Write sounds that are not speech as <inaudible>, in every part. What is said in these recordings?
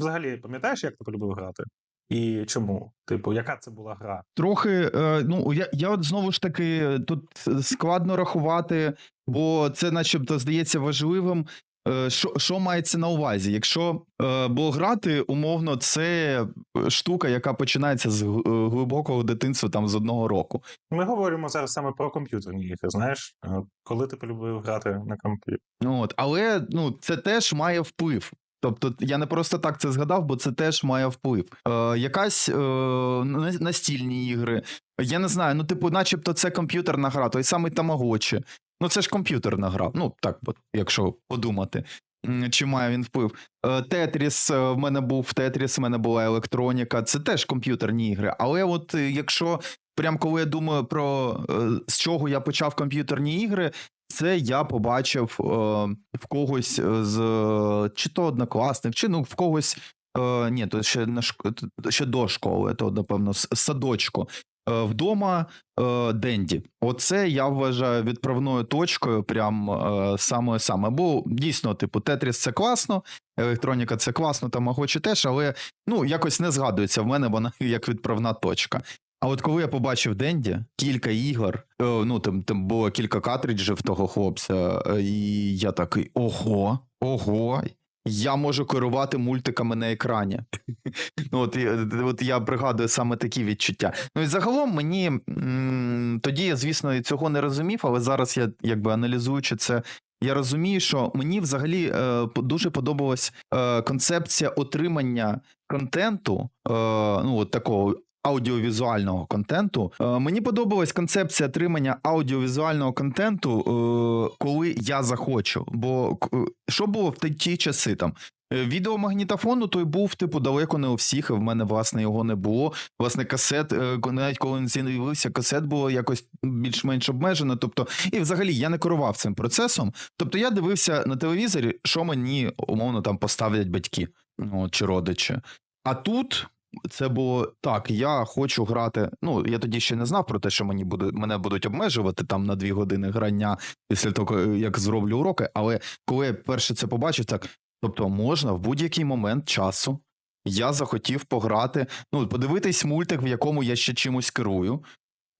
Взагалі, пам'ятаєш, як ти полюбив грати? І чому? Типу, яка це була гра? Трохи, е, ну я, я от знову ж таки тут складно рахувати, бо це, начебто, здається важливим. Е, Що, що мається на увазі? Якщо е, бо грати, умовно, це штука, яка починається з глибокого дитинства, там з одного року. Ми говоримо зараз саме про комп'ютерні ігри, знаєш? Коли ти полюбив грати на комп'ютері? Ну, От, але ну, це теж має вплив. Тобто я не просто так це згадав, бо це теж має вплив. Е, якась е, на- настільні ігри. Я не знаю, ну, типу, начебто, це комп'ютерна гра, той самий Тамагочі. Ну, це ж комп'ютерна гра. Ну, так, якщо подумати, чи має він вплив. Е, Тетріс е, в мене був Тетріс, в мене була електроніка. Це теж комп'ютерні ігри. Але от е, якщо прям коли я думаю про з чого я почав комп'ютерні ігри, це я побачив е, в когось е, з чи то однокласник, чи ну в когось. Е, ні, то ще на шк... ще до школи, то напевно з садочку. Е, вдома е, Денді. Оце я вважаю відправною точкою, прям е, саме саме. Бо дійсно, типу, Тетріс це класно, електроніка це класно, Тамагочі теж, але ну якось не згадується в мене вона <laughs> як відправна точка. А от коли я побачив Денді, кілька ігор, е, ну там, там було кілька картриджів того хлопця, е, і я такий: ого, ого. Я можу керувати мультиками на екрані. <laughs> Ну, от, от я пригадую саме такі відчуття. Ну і загалом мені м, тоді я, звісно, цього не розумів, але зараз я, якби аналізуючи це, я розумію, що мені взагалі е, дуже подобалась е, концепція отримання контенту, е, ну от такого аудіовізуального контенту. Е, мені подобалась концепція отримання аудіовізуального контенту, е, коли я захочу. Бо е, що було в ті, часи там? Відеомагнітофону той був, типу, далеко не у всіх, і в мене, власне, його не було. Власне, касет, навіть коли він з'явився, касет було якось більш-менш обмежено. Тобто, і взагалі я не керував цим процесом. Тобто я дивився на телевізорі, що мені умовно там поставлять батьки ну, чи родичі. А тут це було так: я хочу грати. Ну, я тоді ще не знав про те, що мені буде, мене будуть обмежувати там на дві години грання після того, як зроблю уроки. Але коли я перше це побачив, так тобто можна в будь-який момент часу. Я захотів пограти, ну, подивитись мультик, в якому я ще чимось керую.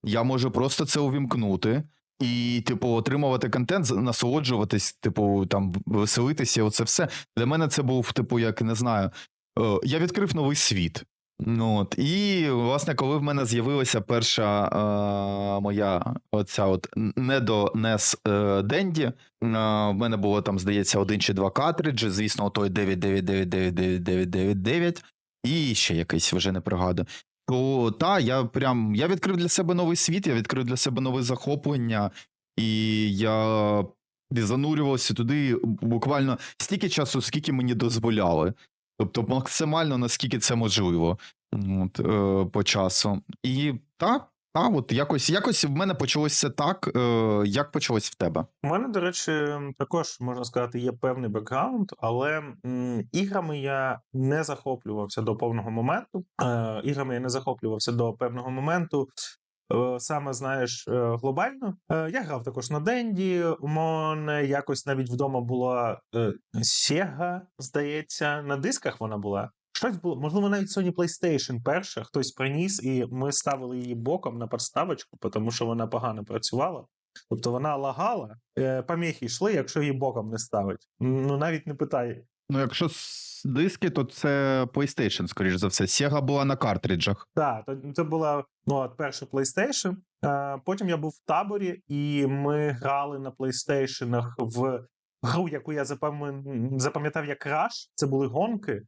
Я можу просто це увімкнути і, типу, отримувати контент, насолоджуватись, типу, там, веселитися, оце все. Для мене це був, типу, як не знаю, е, я відкрив новий світ. Ну, от. І, власне, коли в мене з'явилася перша е, моя оця от недо NES е, Денді, е, в мене було там, здається, один чи два картриджі, звісно, той 9999999, і ще якийсь, вже не пригадую. То та, я прям я відкрив для себе новий світ, я відкрив для себе нове захоплення, і я занурювався туди буквально стільки часу, скільки мені дозволяли. Тобто, максимально наскільки це можливо от, е, по часу. І так, та, от якось, якось в мене почалося так, е, як почалось в тебе. У мене, до речі, також можна сказати, є певний бекграунд, але м, іграми я не захоплювався до повного моменту. Е, іграми я не захоплювався до певного моменту. Е, Саме знаєш, е, глобально. Е, Я грав також на Денді. У мене якось навіть вдома була Sega, здається, на дисках вона була. Щось було, можливо, навіть Sony PlayStation перша хтось приніс, і ми ставили її боком на подставочку, тому що вона погано працювала. Тобто вона лагала, е, йшли, якщо її боком не ставить. Ну навіть не питай. Ну, якщо диски, то це PlayStation, скоріш за все. Sega була на картриджах. Так, це була ну, перша PlayStation. Е, потім я був в таборі, і ми грали на PlayStation в гру, яку я запам'ятав як Rush. Це були гонки,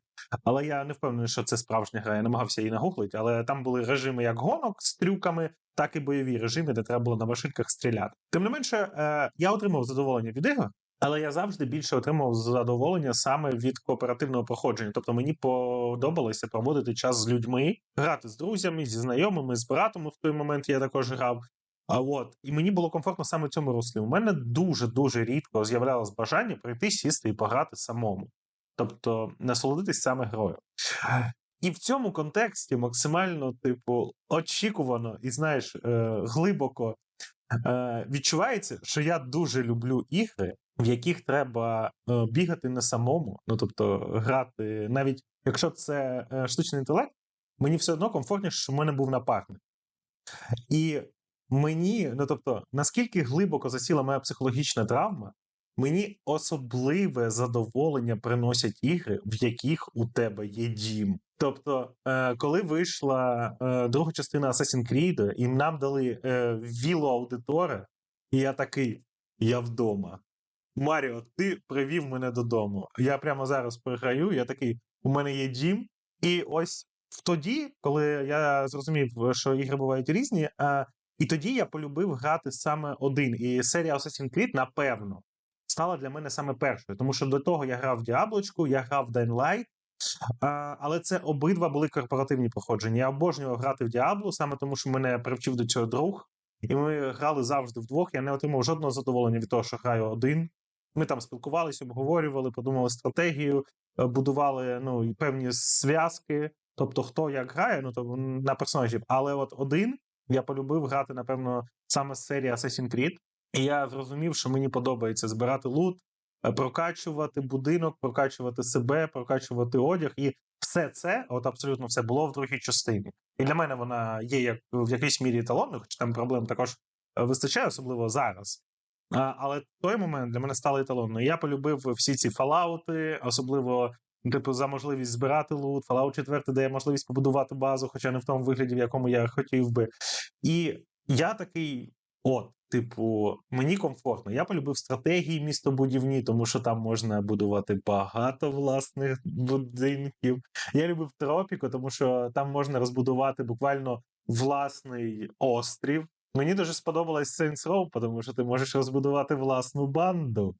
але я не впевнений, що це справжня гра. Я намагався її нагуглити, але там були режими як гонок з трюками, так і бойові режими, де треба було на машинках стріляти. Тим не менше, е, я отримав задоволення від ігор. Але я завжди більше отримав задоволення саме від кооперативного проходження. Тобто мені подобалося проводити час з людьми, грати з друзями, зі знайомими, з братом в той момент я також грав. А от і мені було комфортно саме в цьому руслі. У мене дуже дуже рідко з'являлось бажання прийти, сісти і пограти самому, тобто насолодитись саме грою. І в цьому контексті максимально, типу, очікувано і знаєш, е, глибоко е, відчувається, що я дуже люблю ігри, в яких треба е, бігати не самому. Ну тобто, грати навіть якщо це е, штучний інтелект, мені все одно комфортніше, що в мене був напарник. І мені, ну тобто, наскільки глибоко засіла моя психологічна травма, мені особливе задоволення приносять ігри, в яких у тебе є дім. Тобто, е, коли вийшла друга частина Assassin's Creed, і нам дали вілу аудитора, і я такий: я вдома. Маріо, ти привів мене додому. Я прямо зараз програю, я такий: у мене є дім. І ось тоді, коли я зрозумів, що ігри бувають різні, а, і тоді я полюбив грати саме один. І серія Assassin's Creed, напевно, стала для мене саме першою. Тому що до того я грав в Діаблочку, я грав в Dying Light, а, але це обидва були корпоративні проходження. Я обожнював грати в Діаблу, саме тому, що мене привчив до цього друг. І ми грали завжди вдвох. Я не отримав жодного задоволення від того, що граю один. Ми там спілкувалися, обговорювали, подумали стратегію, е, будували ну, певні зв'язки. Тобто, хто як грає, ну то на персонажів. Але от один я полюбив грати, напевно, саме з серії Assassin's Creed. І я зрозумів, що мені подобається збирати лут, е, прокачувати будинок, прокачувати себе, прокачувати одяг. І все це, от абсолютно все, було в другій частині. І для мене вона є як в якійсь мірі еталонною, хоч там проблем також е, вистачає, особливо зараз. Але той момент для мене стало еталонною. Я полюбив всі ці фалаути, особливо типу, за можливість збирати лут, Fallout 4 дає можливість побудувати базу, хоча не в тому вигляді, в якому я хотів би. І я такий: от, типу, мені комфортно. Я полюбив стратегії містобудівні, тому що там можна будувати багато власних будинків. Я любив тропіку, тому що там можна розбудувати буквально власний острів. Мені дуже сподобалась Saints Row, тому що ти можеш розбудувати власну банду.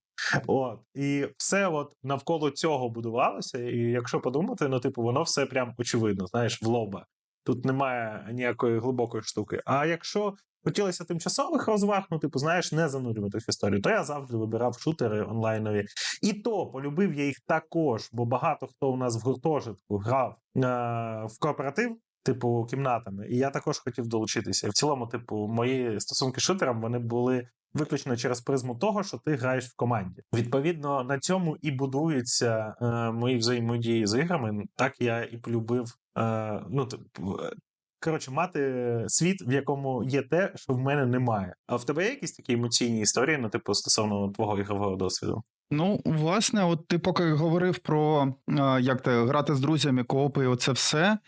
От і все от навколо цього будувалося. І якщо подумати, ну типу, воно все прям очевидно, знаєш, в лоба. Тут немає ніякої глибокої штуки. А якщо хотілося тимчасових розваг, ну типу, знаєш, не занурюватись в історію, то я завжди вибирав шутери онлайнові. І то полюбив я їх також, бо багато хто у нас в гуртожитку грав е- в кооператив. Типу, кімнатами, і я також хотів долучитися. І в цілому, типу, мої стосунки з шутером вони були виключно через призму того, що ти граєш в команді. Відповідно, на цьому і будуються е, мої взаємодії з іграми. Так я і полюбив. Е, ну, типу, коротше, мати світ, в якому є те, що в мене немає. А в тебе є якісь такі емоційні історії, ну, типу, стосовно твого ігрового досвіду? Ну, власне, от ти поки говорив про як те грати з друзями, коопи, і оце все.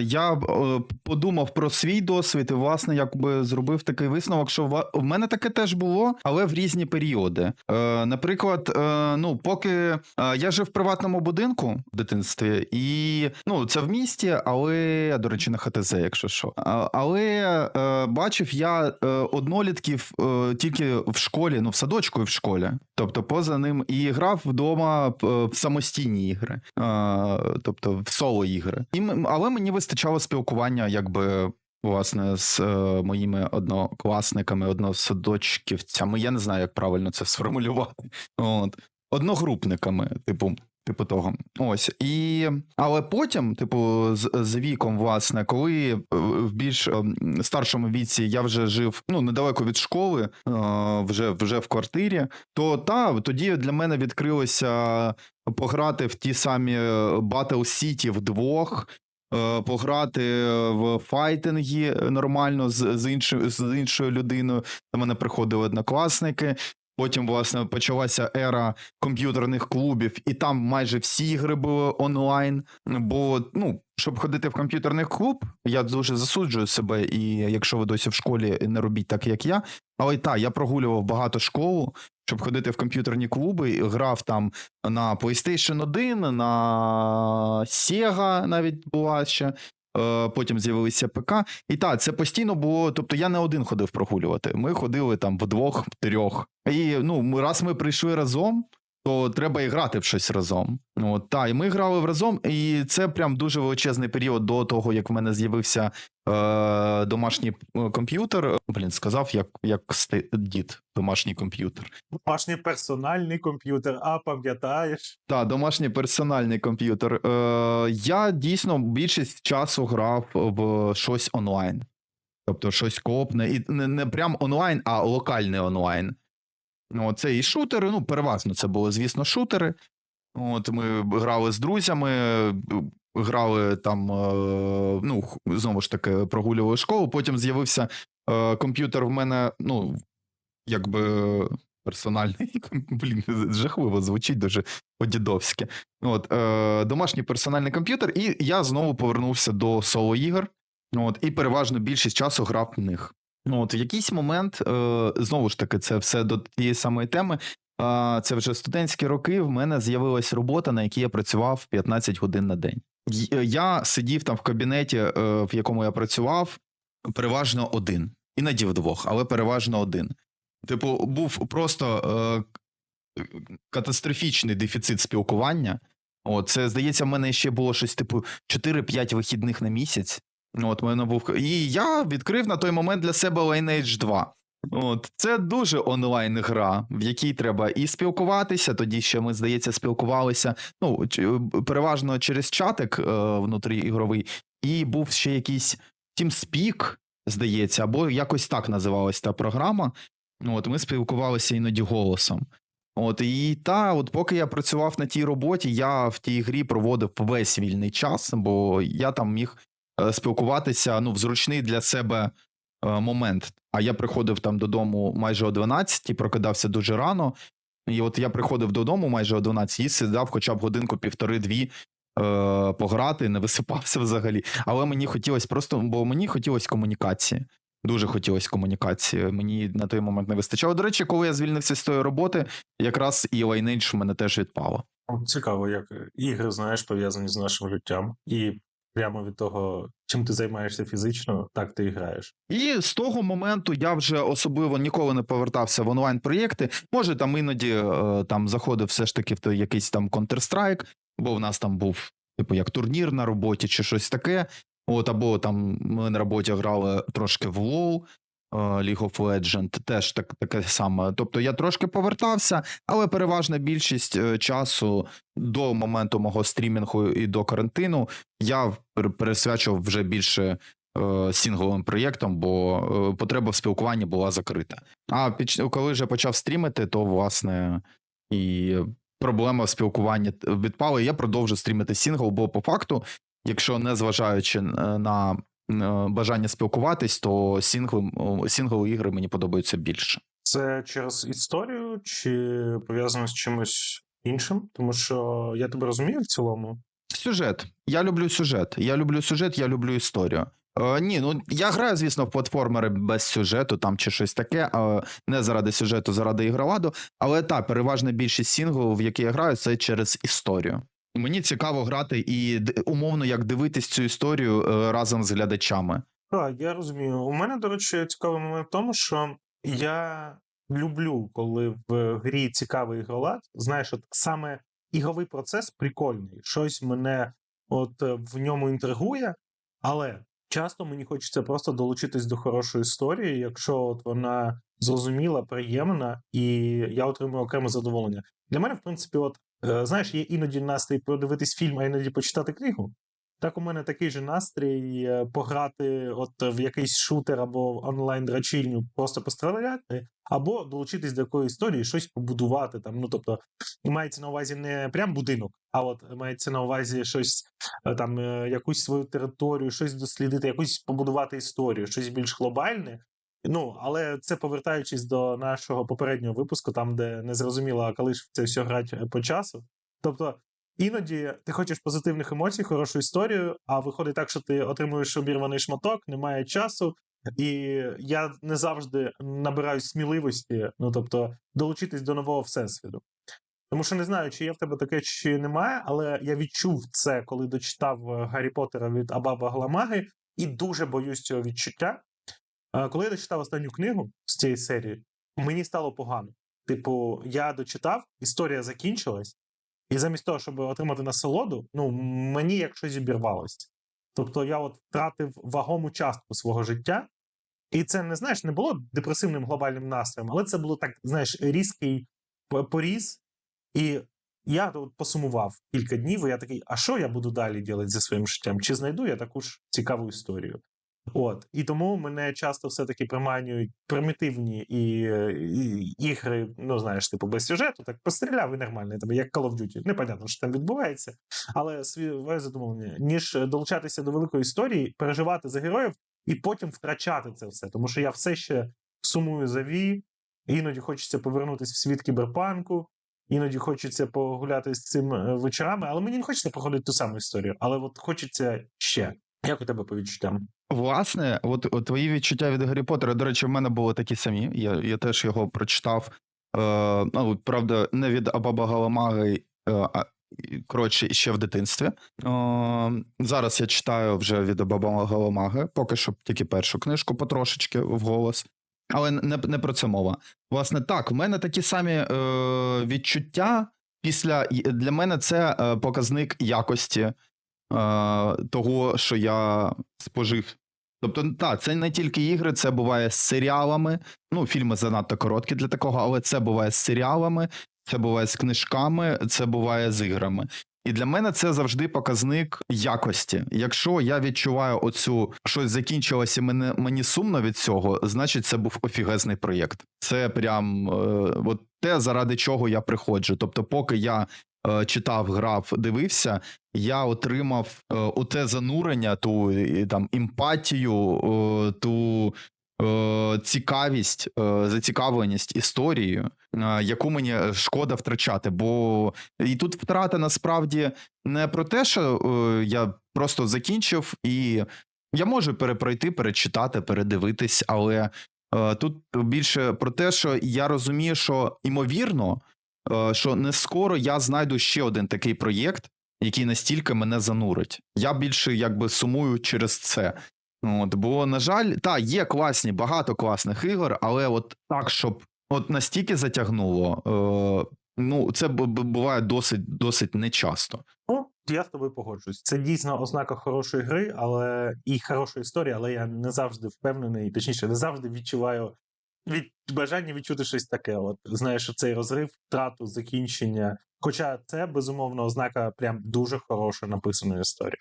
Я е, подумав про свій досвід, і власне якби зробив такий висновок, що в мене таке теж було, але в різні періоди. Е, наприклад, е, ну, поки е, я жив в приватному будинку в дитинстві, і ну, це в місті, але до речі, на ХТЗ, якщо що. Але е, бачив я е, однолітків е, тільки в школі, ну в садочку і в школі. Тобто, поза ним і грав вдома е, в самостійні ігри, е, тобто в соло ігри. І, але мені вистачало спілкування, якби. Власне, з е, моїми однокласниками, односадочківцями. Я не знаю, як правильно це сформулювати. От. Одногрупниками, типу, типу того. Ось. І... Але потім, типу, з, з віком, власне, коли е, в більш е, старшому віці я вже жив ну, недалеко від школи, е, вже, вже в квартирі, то та, тоді для мене відкрилося пограти в ті самі Battle City вдвох. Пограти в файтинги нормально з, з, іншою, з іншою людиною. До мене приходили однокласники. Потім, власне, почалася ера комп'ютерних клубів, і там майже всі ігри були онлайн. Бо, ну, щоб ходити в комп'ютерний клуб, я дуже засуджую себе, і якщо ви досі в школі не робіть так, як я. Але так, я прогулював багато школу, щоб ходити в комп'ютерні клуби, грав там на PlayStation 1, на Sega навіть була ще. Е, Потім з'явилися ПК. І так, це постійно було. Тобто я не один ходив прогулювати. Ми ходили там вдвох, трьох. І ну, раз ми прийшли разом, то треба і грати в щось разом. От, та, і ми грали разом, і це прям дуже величезний період до того, як в мене з'явився е, домашній е, комп'ютер. Блін, сказав, як, як дід, домашній комп'ютер. Домашній персональний комп'ютер, а пам'ятаєш? Так, домашній персональний комп'ютер. Е, я дійсно більшість часу грав в щось онлайн. Тобто щось копне. І не, не прям онлайн, а локальний онлайн. Ну, це і шутери, ну, переважно це були, звісно, шутери. От ми грали з друзями, грали там, е, ну, знову ж таки, прогулювали школу. Потім з'явився е, комп'ютер в мене, ну, якби персональний. <laughs> Блін, жахливо звучить дуже по-дідовськи. От, е, домашній персональний комп'ютер, і я знову повернувся до соло-ігор. От, і переважно більшість часу грав в них. Ну, от в якийсь момент, е, знову ж таки, це все до тієї самої теми. А, це вже студентські роки. В мене з'явилась робота, на якій я працював 15 годин на день. Е, Я сидів там в кабінеті, е, в якому я працював, переважно один. Іноді вдвох, але переважно один. Типу, був просто е, катастрофічний дефіцит спілкування. От, це, здається, в мене ще було щось типу 4-5 вихідних на місяць. От, мене був... І я відкрив на той момент для себе Lineage 2. От, це дуже онлайн гра, в якій треба і спілкуватися. Тоді ще ми, здається, спілкувалися. Ну, переважно через чатик е, внутріігровий, і був ще якийсь TeamSpeak, здається, або якось так називалась та програма. От, ми спілкувалися іноді голосом. От, і та, от поки я працював на тій роботі, я в тій грі проводив весь вільний час, бо я там міг е, спілкуватися ну, в зручний для себе е, момент. А я приходив там додому майже о 12 і прокидався дуже рано. І от я приходив додому майже о 12 і сідав хоча б годинку, півтори-дві е, пограти, не висипався взагалі. Але мені хотілося просто, бо мені хотілося комунікації. Дуже хотілося комунікації. Мені на той момент не вистачало. До речі, коли я звільнився з тої роботи, якраз і Lineage в мене теж відпало. Цікаво, як ігри, знаєш, пов'язані з нашим життям. І прямо від того, чим ти займаєшся фізично, так ти і граєш. І з того моменту я вже особливо ніколи не повертався в онлайн проєкти. Може, там іноді е, там заходив все ж таки в той якийсь там Counter-Strike, бо в нас там був, типу, як турнір на роботі чи щось таке. От, або там ми на роботі грали трошки в е, League of Legends, теж так, таке саме. Тобто я трошки повертався, але переважна більшість е, часу до моменту мого стрімінгу і до карантину я пер- пересвячував вже більше е, сінгловим проєктом, бо е, потреба в спілкуванні була закрита. А під, коли вже почав стрімити, то власне і проблема в спілкуванні відпала. Я продовжу стрімити сінгл, бо по факту, якщо не зважаючи е, на е, бажання спілкуватись, то сінгл, сінгл ігри мені подобаються більше. Це через історію чи пов'язано з чимось іншим? Тому що я тебе розумію в цілому. Сюжет. Я люблю сюжет. Я люблю сюжет, я люблю історію. Е, ні, ну я граю, звісно, в платформери без сюжету там чи щось таке, е, не заради сюжету, заради ігроладу. Але так, переважна більшість сінглів, в які я граю, це через історію. Мені цікаво грати і умовно як дивитись цю історію е, разом з глядачами. Так, я розумію. У мене, до речі, цікавий момент в тому, що я люблю, коли в грі цікавий ігролад. Знаєш, от саме ігровий процес прикольний. Щось мене от е, в ньому інтригує, але часто мені хочеться просто долучитись до хорошої історії, якщо от вона зрозуміла, приємна, і я отримую окреме задоволення. Для мене, в принципі, от знаєш, є іноді настрій подивитись фільм, а іноді почитати книгу. Так у мене такий же настрій е, пограти от в якийсь шутер або онлайн драчильню, просто постріляти, або долучитись до якоїсь історії, щось побудувати там. Ну тобто, мається на увазі не прям будинок, а от мається на увазі щось е, там, е, якусь свою територію, щось дослідити, якусь побудувати історію, щось більш глобальне. Ну, але це повертаючись до нашого попереднього випуску, там, де не зрозуміло, коли ж це все грати по часу. Тобто, Іноді ти хочеш позитивних емоцій, хорошу історію, а виходить так, що ти отримуєш обірваний шматок, немає часу, і я не завжди набираюсь сміливості, ну тобто долучитись до нового всесвіту. Тому що не знаю, чи є в тебе таке, чи немає, але я відчув це, коли дочитав е, Гаррі Поттера від Абаба Гламаги, і дуже боюсь цього відчуття. Коли я дочитав останню книгу з цієї серії, мені стало погано. Типу, я дочитав, історія закінчилась. І замість того, щоб отримати насолоду, ну мені як щось обірвалося. Тобто я от втратив вагому частку свого життя, і це не знаєш, не було депресивним глобальним настроєм, але це було так, знаєш, різкий поріз. І я от посумував кілька днів, і я такий: а що я буду далі робити зі своїм життям? Чи знайду я таку ж цікаву історію? От і тому мене часто все-таки приманюють примітивні і, і ігри, ну знаєш, типу без сюжету, так постріляв і нормально, там, як Call of Duty. Непонятно, що там відбувається, але своє задоволення, ніж долучатися до великої історії, переживати за героїв і потім втрачати це все. Тому що я все ще сумую за Ві, іноді хочеться повернутися в світ кіберпанку. Іноді хочеться погуляти з цим е, вечорами, але мені не хочеться проходити ту саму історію. Але от хочеться ще. Як у тебе по відчуттям? Власне, от, от твої відчуття від Гаррі Поттера, до речі, в мене були такі самі. Я, я теж його прочитав. Е, ну, правда, не від Абаба Галамаги, е, а коротше, ще в дитинстві. Е, зараз я читаю вже від Абаба Галамаги, поки що тільки першу книжку потрошечки вголос. Але не, не про це мова. Власне, так, в мене такі самі е, відчуття. Після для мене це е, показник якості того, що я спожив. Тобто, так, це не тільки ігри, це буває з серіалами. Ну, фільми занадто короткі для такого, але це буває з серіалами, це буває з книжками, це буває з іграми. І для мене це завжди показник якості. Якщо я відчуваю оцю щось закінчилося, і мене мені сумно від цього, значить це був офігезний проєкт. Це прям е, от те, заради чого я приходжу. Тобто, поки я е, читав, грав, дивився, я отримав е, оте занурення, ту там емпатію, е, ту е, цікавість, е, зацікавленість історією, е, яку мені шкода втрачати. Бо і тут втрата насправді не про те, що е, я просто закінчив, і я можу перепройти, перечитати, передивитись, але е, тут більше про те, що я розумію, що ймовірно, е, що не скоро я знайду ще один такий проєкт, який настільки мене занурить. Я більше якби сумую через це. От, бо, на жаль, та є класні, багато класних ігор, але от так, щоб от настільки затягнуло, е, ну це буває досить досить нечасто. Ну, я з тобою погоджуюсь. Це дійсно ознака хорошої гри, але і хорошої історії, але я не завжди впевнений, точніше, не завжди відчуваю від бажання відчути щось таке. От знаєш, цей розрив, втрату, закінчення. Хоча це безумовно ознака прям дуже хорошої написаної історії.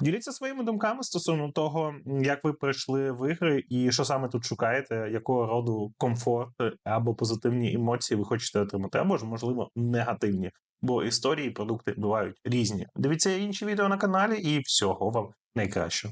Діліться своїми думками стосовно того, як ви прийшли в ігри, і що саме тут шукаєте, якого роду комфорт або позитивні емоції ви хочете отримати, або ж можливо негативні. Бо історії і продукти бувають різні. Дивіться інші відео на каналі, і всього вам найкращого.